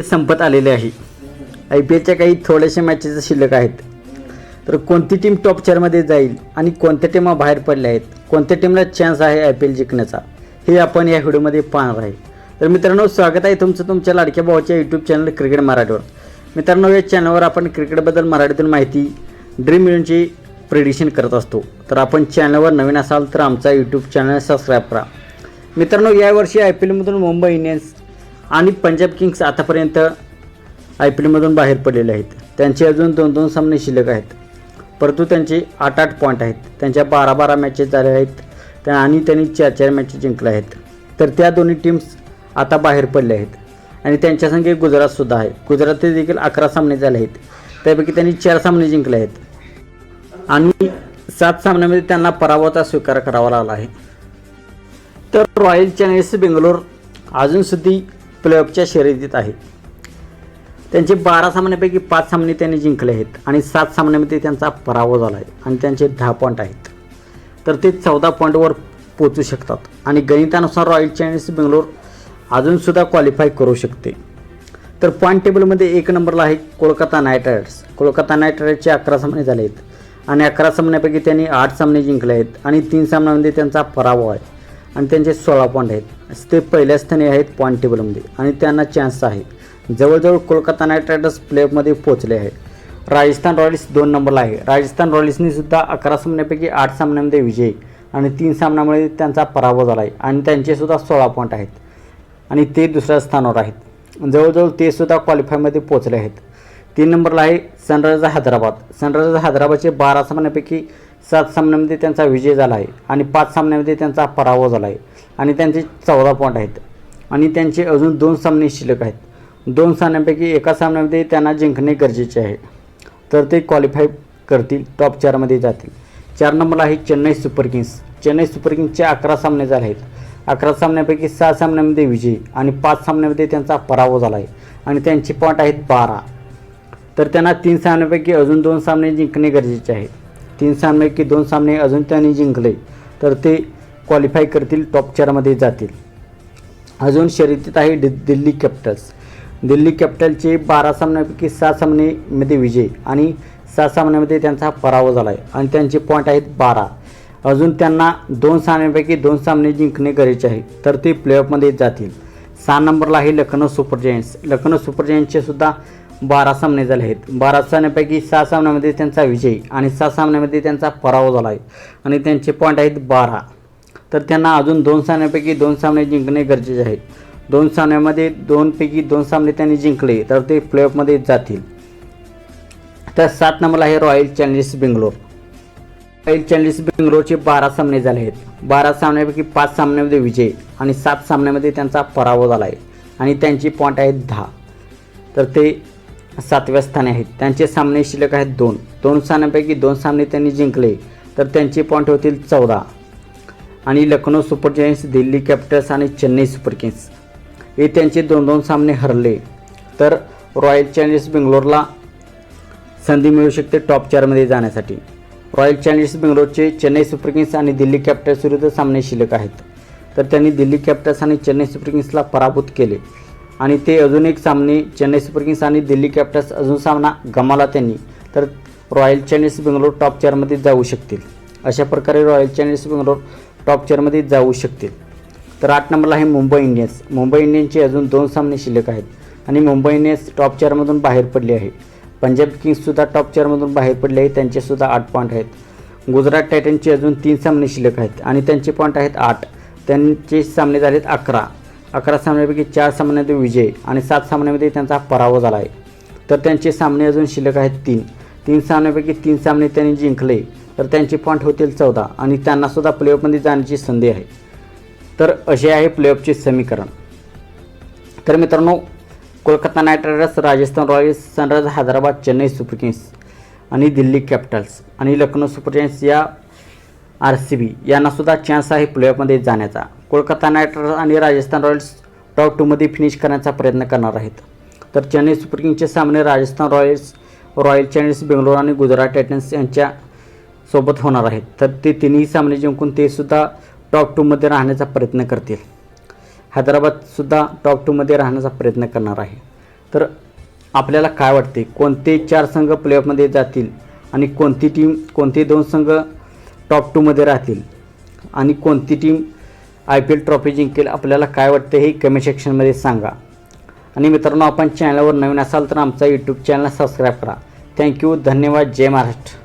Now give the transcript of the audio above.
संपत आलेले आहे. आय पी एलच्या काही थोड्याशा मॅचेस शिल्लक आहेत. तर कोणती टीम टॉप चारमध्ये जाईल आणि कोणत्या टीमा बाहेर पडल्या आहेत? कोणत्या टीमला चान्स आहे आय पी एल जिंकण्याचा? हे आपण या व्हिडिओमध्ये पाहणार आहे. तर मित्रांनो स्वागत आहे तुमचं तुमच्या लाडक्या भावाच्या यूट्यूब चॅनल क्रिकेट मराठीवर. मित्रांनो या चॅनलवर आपण क्रिकेटबद्दल मराठीतून माहिती ड्रीम इलेवनची प्रिडिशन करत असतो. तर आपण चॅनलवर नवीन असाल तर आमचा यूट्यूब चॅनल सबस्क्राईब करा. मित्रांनो यावर्षी आय पी एलमधून मुंबई इंडियन्स आणि पंजाब किंग्स आतापर्यंत आय पी एलमधून बाहेर पडलेले आहेत. त्यांचे अजून दोन दोन सामने शिल्लक आहेत. परंतु त्यांचे आठ आठ पॉईंट आहेत. त्यांच्या बारा बारा मॅचेस झाल्या आहेत. त्या आणि त्यांनी चार चार मॅचेस जिंकल्या आहेत. तर त्या दोन्ही टीम्स आता बाहेर पडल्या आहेत. आणि त्यांच्या संगे गुजरातसुद्धा आहे. गुजरातचे देखील अकरा सामने झाले आहेत. त्यापैकी त्यांनी चार सामने जिंकले आहेत. आणि सात सामन्यामध्ये त्यांना पराभवाचा स्वीकार करावा लागला आहे. तर रॉयल चॅलेंजर्स बेंगलोर अजूनसुद्धा प्लेऑफच्या शर्यतीत आहे. त्यांचे बारा सामन्यापैकी पाच सामने त्यांनी जिंकले आहेत आणि सात सामन्यामध्ये त्यांचा पराभव झाला आहे आणि त्यांचे दहा पॉईंट आहेत. तर ते चौदा पॉईंटवर पोचू शकतात आणि गणितानुसार रॉयल चॅलेंजर्स बेंगलोर अजूनसुद्धा क्वालिफाय करू शकते. तर पॉईंट टेबलमध्ये एक नंबरला आहे Kolkata Knight Riders Kolkata Knight रायडर्सचे अकरा सामने झाले आहेत आणि अकरा सामन्यापैकी त्यांनी आठ सामने जिंकले आहेत आणि तीन सामन्यामध्ये त्यांचा पराभव आहे आणि त्यांचे सोळा पॉईंट आहेत. ते पहिल्या स्थानी आहेत पॉईंट टेबलमध्ये आणि त्यांना चान्स आहे. जवळजवळ कोलकाता नाईट रायडर्स प्लेमध्ये पोहोचले आहे. राजस्थान रॉयल्स दोन नंबरला आहे. राजस्थान रॉयल्सनी सुद्धा अकरा सामन्यापैकी आठ सामन्यामध्ये विजय आणि तीन सामन्यामुळे त्यांचा पराभव झाला आहे आणि त्यांचेसुद्धा सोळा पॉईंट आहेत आणि ते दुसऱ्या स्थानावर आहेत. जवळजवळ ते सुद्धा क्वालिफायमध्ये पोहोचले आहेत. तीन नंबरला आहे सनरायझर हैदराबाद. सनरायझर हैदराबादचे बारा सामन्यापैकी सात सामन्यामध्ये त्यांचा विजय झाला आहे आणि पाच सामन्यामध्ये त्यांचा पराभव झाला आहे. आणि त्यांचे चौदा पॉईंट आहेत. आणि त्यांचे अजून दोन सामने शिल्लक आहेत. दोन सामन्यांपैकी एका सामन्यामध्ये त्यांना जिंकणे गरजेचे आहे. तर ते क्वालिफाय करतील टॉप चारमध्ये जातील. चार नंबरला आहे Chennai Super Kings. Chennai Super किंग्सचे अकरा सामने झाले आहेत. अकरा सामन्यापैकी सहा सामन्यामध्ये विजय आणि पाच सामन्यामध्ये त्यांचा पराभव झाला आहे. आणि त्यांचे पॉईंट आहेत बारा. तर त्यांना तीन सामन्यापैकी अजून दोन सामने जिंकणे गरजेचे आहे. तीन सामन्यापैकी दोन सामने अजून त्यांनी जिंकले. तर ते क्वालिफाय करतील टॉप चारमध्ये जातील. अजून शर्यतीत आहे दि दिल्ली कॅपिटल्स दिल्ली कॅपिटलचे बारा सामन्यापैकी सहा सामनेमध्ये विजय आणि सहा सामन्यामध्ये त्यांचा पराभव झाला आहे आणि त्यांचे पॉईंट आहेत बारा. अजून त्यांना दोन सामन्यापैकी दोन सामने जिंकणे गरजेचे आहे तर ते प्लेऑफमध्ये जातील. सहा नंबरला आहे Lucknow Super Giants Lucknow Super जायंट्सचे सुद्धा बारा सामने झाले आहेत. बारा सामन्यापैकी सहा सामन्यामध्ये त्यांचा विजय आणि सहा सामन्यामध्ये त्यांचा पराभव झाला आहे आणि त्यांचे पॉईंट आहेत बारा. तर त्यांना अजून दोन सामन्यापैकी दोन सामने जिंकणे गरजेचे आहे दोन सामन्यामध्ये दोनपैकी दोन सामने त्यांनी जिंकले तर ते प्लेऑफमध्ये जातील. तर सात नंबरला आहे Royal Challengers Bangalore Royal Challengers बेंगलोरचे बारा सामने झाले आहेत. बारा सामन्यापैकी पाच सामन्यामध्ये विजय आणि सात सामन्यामध्ये त्यांचा पराभव झाला आहे आणि त्यांची पॉईंट आहेत दहा. तर ते सातव्या स्थानी आहेत. त्यांचे सामने शिल्लक आहेत दोन. दोन सामन्यापैकी दोन सामने त्यांनी जिंकले तर त्यांचे पॉईंट होतील चौदा. आणि Lucknow Super Giants Delhi Capitals आणि चेन्नई सुपर किंग्स. हे त्यांचे दोन दोन सामने हरले. तर रॉयल चॅलेंजर्स बेंगलोरला संधी मिळू शकते टॉप चारमध्ये जाण्यासाठी. रॉयल चॅलेंजर्स बेंगलोरचे चेन्नई सुपर किंग्स आणि दिल्ली कॅपिटल्स विरुद्ध सामने शिल्लक आहेत. तर त्यांनी दिल्ली कॅपिटल्स आणि चेन्नई सुपर किंग्सला पराभूत केले. आणि ते अजून एक सामने चेन्नई सुपर किंग्स आणि दिल्ली कॅपिटल्स अजून सामना गमावला त्यांनी. तर रॉयल चॅलेंजर्स बेंगलोर टॉप चारमध्ये जाऊ शकतील. अशा प्रकारे रॉयल चॅलेंजर्स बेंगलोर टॉप चारमध्ये जाऊ शकतील. तर आठ नंबरला आहे मुंबई इंडियन्स. मुंबई इंडियन्सचे अजून दोन सामने शिल्लक आहेत आणि मुंबई इंडियन्स टॉप चारमधून बाहेर पडली आहे. पंजाब किंग्ससुद्धा टॉप चारमधून बाहेर पडले आहेत त्यांचेसुद्धा आठ पॉईंट आहेत. गुजरात टायटनचे अजून तीन सामने शिल्लक आहेत आणि त्यांचे पॉईंट आहेत आठ. त्यांचे सामने झालेत अकरा. अकरा सामन्यापैकी चार सामन्यामध्ये विजय आणि सात सामन्यामध्ये त्यांचा पराभव झाला आहे. तर त्यांचे सामने अजून शिल्लक आहेत तीन. तीन सामन्यापैकी तीन सामने त्यांनी जिंकले. तर त्यांचे पॉईंट होतील चौदा. आणि त्यांनासुद्धा प्लेऑफमध्ये जाण्याची संधी आहे. तर असे आहे प्लेऑफचे समीकरण. तर मित्रांनो Kolkata Knight Riders Rajasthan Royals Sunriser Hyderabad Chennai Super Kings आणि दिल्ली कॅपिटल्स आणि लखनौ सुपर किंग्स या आर सी बी यांनासुद्धा चान्स आहे प्लेऑफमध्ये जाण्याचा. कोलकाता नाईट रायडर्स आणि राजस्थान रॉयल्स टॉप टूमध्ये फिनिश करण्याचा प्रयत्न करणार आहेत. तर चेन्नई सुपर किंग्सचे सामने Rajasthan Royals Royal Challengers Bangalore आणि गुजरात टायटन्स यांच्या सोबत होणार आहेत. तर ते तिन्ही सामने जिंकून ते सुद्धा टॉप टूमध्ये राहण्याचा प्रयत्न करतील. हैदराबादसुद्धा टॉप टूमध्ये राहण्याचा प्रयत्न करणार आहे. तर आपल्याला काय वाटते? कोणते चार संघ प्लेऑफमध्ये जातील आणि कोणती टीम कोणते दोन संघ टॉप टूमध्ये राहतील? आणि कोणती team I P L trophy जिंकेल? आपल्याला काय वाटतं हे कमेंट सेक्शनमध्ये सांगा. आणि मित्रांनो आपण चॅनलवर नवीन असाल तर आमचा यूट्यूब चॅनल सबस्क्राईब करा. थँक्यू धन्यवाद. जय महाराष्ट्र.